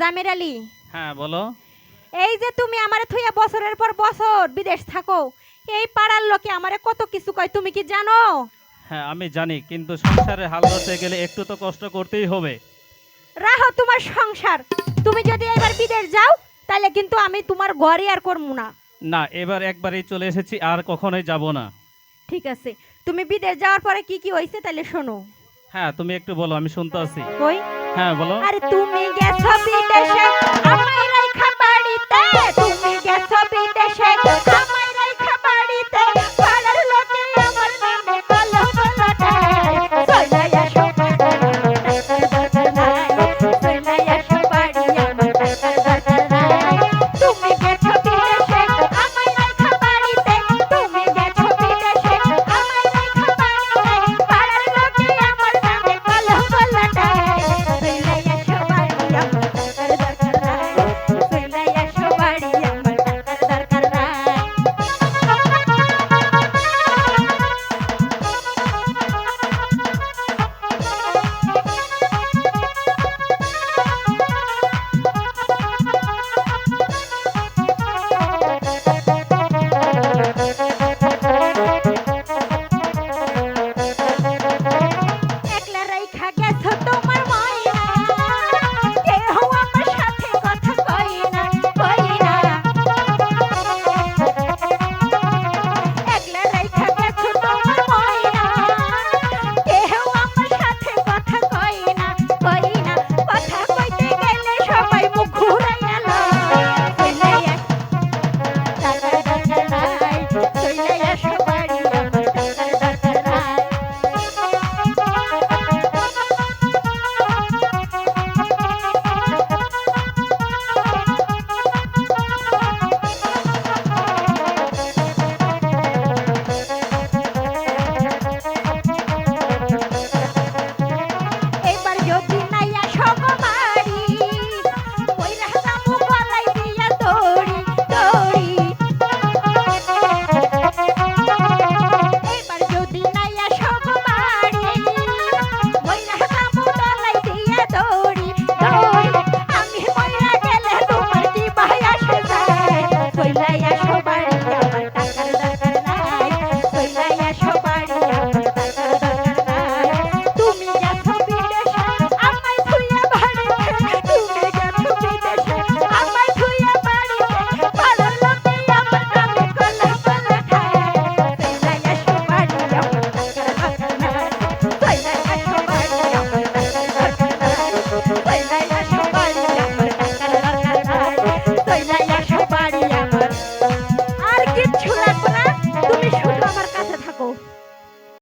জামির আলী। হ্যাঁ বলো। এই যে তুমি আমারে থুইয়া বছরের পর বছর বিদেশ থাকো এই পাড়ার লোকে আমারে কত কিছু কয় তুমি কি জানো? হ্যাঁ আমি জানি কিন্তু সংসারে হাল ধরতে গেলে একটু তো কষ্ট করতেই হবে। রাহো তোমার সংসার। তুমি যদি এবার বিদেশ যাও তাহলে কিন্তু আমি তোমার ঘরে আর করব না। না এবার একবারই চলে এসেছি আর কখনোই যাব না। ঠিক আছে তুমি বিদেশ যাওয়ার পরে কি কি হয়েছে তাহলে শোনো। হ্যাঁ তুমি একটু বলো আমি শুনতে আছি। কই? হ্যাঁ বলো। আরে তুমি গেছো বিদেশে